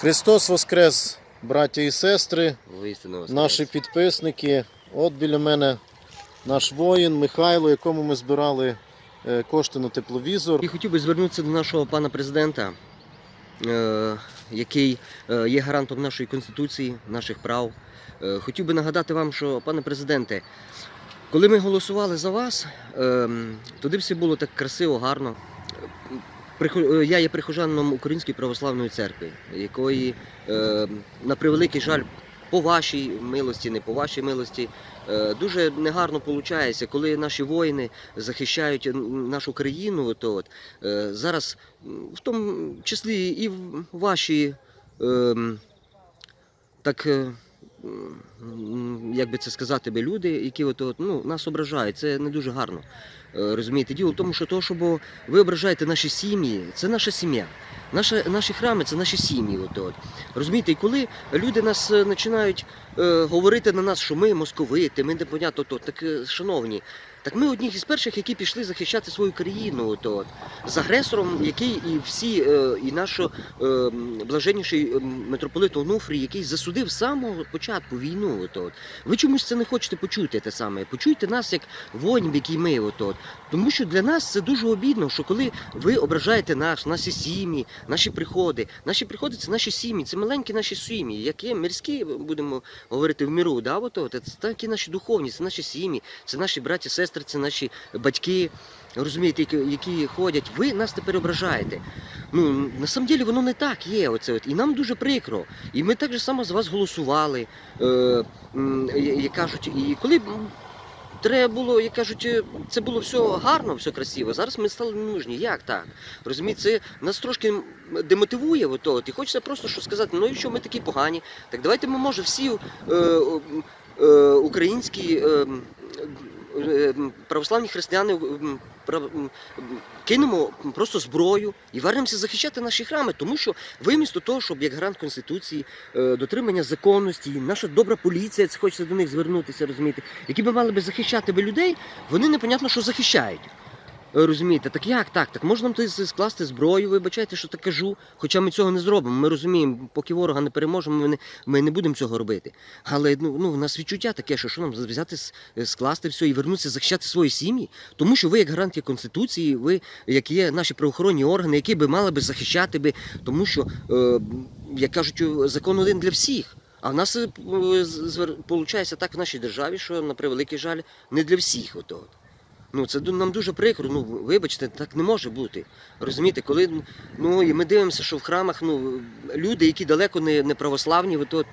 Христос Воскрес, браття і сестри, воскрес. наші підписники. От біля мене наш воїн Михайло, якому ми збирали е, кошти на тепловізор. І хотів би звернутися до нашого пана президента, е, який е, є гарантом нашої конституції, наших прав. Хотів би нагадати вам, що, пане президенте, коли ми голосували за вас, е, туди все було так красиво, гарно. Е, Я є прихожаном Української православної церкви, якої, е, на превеликий жаль, по вашій милості, не по вашій милості, е, дуже негарно виходить, коли наші воїни захищають нашу країну. То от, зараз, в тому числі і ваші, ем, так, як би це сказати, би, люди, які от, ну, нас ображають, це не дуже гарно. Е, Розумієте, діло в тому, що то, що ви ображаєте наші сім'ї, це наша сім'я. Наша, наші храми це наші сім'ї. От, от. Розумієте, і коли люди нас е, починають е, говорити на нас, що ми московити, ми непонятно то, так, е, шановні, так ми одні із перших, які пішли захищати свою країну, от, з агресором, який і всі, е, і наш е, блаженніший е, митрополит Онуфрій, який засудив з самого початку війну. От. Ви чомусь це не хочете почути те саме. Почуйте нас як воїнів, які ми. От, от. Тому що для нас це дуже обідно, що коли ви ображаєте нас, наші сім'ї, наші приходи. Наші приходи це наші сім'ї, це маленькі наші сім'ї, які мирські, будемо говорити в миру. Да? От, це такі наші духовні, це наші сім'ї, це наші браті, сестри, це наші батьки. Розумієте, які, ходять, ви нас тепер ображаєте. Ну на самом деле воно не так є. Оце от. І нам дуже прикро. І ми так же само з вас голосували. Е, як кажуть, і коли треба було, як кажуть, е, це було все гарно, все красиво. Зараз ми стали ненужні. Як так? Розумієте, це нас трошки демотивує. От, от. І хочеться просто що сказати, ну і що ми такі погані. Так давайте ми може всі е, е, українські. Е, е, православні християни м, кинемо просто зброю і вернемося захищати наші храми, тому що вимісто того, щоб як грант конституції, е, дотримання законності, наша добра поліція, це хочеться до них звернутися, розумієте, які би мали би захищати би людей, вони непонятно, що захищають. Е, Розумієте, так як так? Так можна нам скласти зброю, вибачайте, що так кажу. Хоча ми цього не зробимо. Ми розуміємо, поки ворога не переможемо, ми не, ми не будемо цього робити. Але ну, ну, у нас відчуття таке, що що нам взяти, е, скласти все і вернутися захищати свої сім'ї. Тому що ви, як гарант є конституції, ви як є наші правоохоронні органи, які би мали би захищати би, тому що, е, як кажуть, е, закон один для всіх. А в нас виходить так в нашій державі, що на превеликий жаль, не для всіх. Ото. Ну, це нам дуже прикро. Ну, вибачте, так не може бути. Розумієте, коли ну, і ми дивимося, що в храмах ну, люди, які далеко не, не православні, то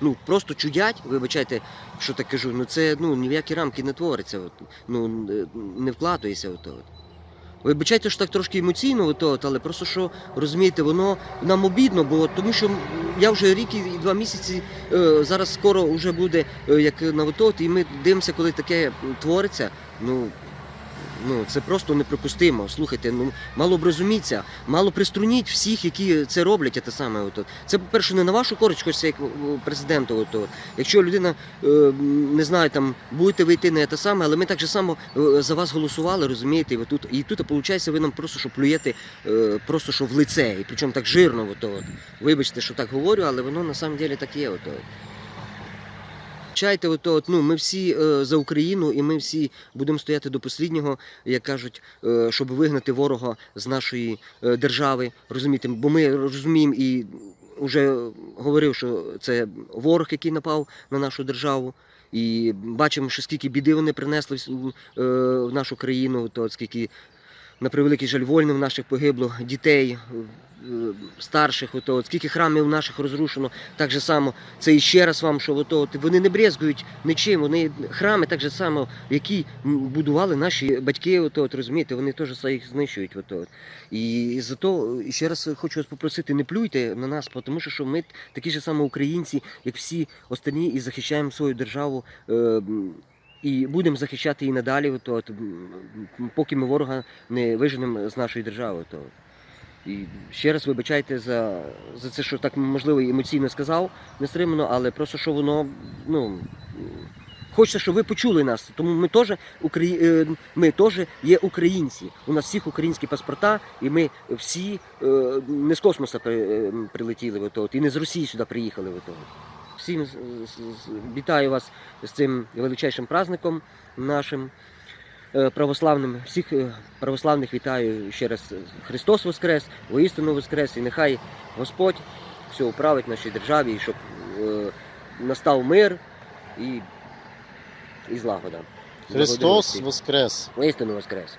ну, просто чудять, вибачайте, що так кажу, ну це ну, ні в які рамки не твориться, от, ну, е, не вкладується. От, от. Вибачайте, що так трошки емоційно, от, от, але просто що розумієте, воно нам обідно, бо тому що я вже рік і два місяці, е, зараз скоро вже буде е, як на ВТО, і ми дивимося, коли таке твориться. Ну, ну це просто неприпустимо. Слухайте, ну мало б розуміться, мало приструніть всіх, які це роблять, те саме. От. Це, по-перше, не на вашу користь, хочеться як президенту. От. Якщо людина е, не знаю, там будете вийти не те саме, але ми так же само е, за вас голосували, розумієте, і ви тут, і тут, виходить, ви нам просто що плюєте, е, просто що в лице, і причому так жирно. От, от. Вибачте, що так говорю, але воно на самом деле так є. От, от. Чайте, от, от, ну, ми всі е, за Україну і ми всі будемо стояти до посліднього, як кажуть, е, щоб вигнати ворога з нашої е, держави. Розумієте, бо ми розуміємо і вже говорив, що це ворог, який напав на нашу державу. І бачимо, що скільки біди вони принесли в, е, в нашу країну, то скільки на превеликий жаль вольним наших погибло, дітей, е, старших, ото, от скільки храмів наших розрушено, так же само. Це і ще раз вам, що ото, от, вони не брезгують нічим. Вони храми так же само, які будували наші батьки, ото, от, розумієте, вони теж їх знищують. Ото, от. І зато е, ще раз хочу вас попросити, не плюйте на нас, тому що, що ми такі ж саме українці, як всі останні, і захищаємо свою державу. Е, і будемо захищати її надалі, от, от, поки ми ворога не виженемо з нашої держави. То. І ще раз вибачайте за, за це, що так можливо емоційно сказав, не стримано, але просто що воно, ну, Хочеться, щоб ви почули нас. Тому ми теж Украї... е, ми теж є українці. У нас всіх українські паспорта, і ми всі е, не з космоса е, прилетіли в ото, і не з Росії сюди приїхали в ото. Всім вітаю вас з цим величайшим праздником нашим е, православним. Всіх е, православних вітаю ще раз. Христос Воскрес, воістину Воскрес, і нехай Господь все управить в нашій державі, і щоб е, настав мир і, і злагода. Христос Воскрес! Воістину Воскрес.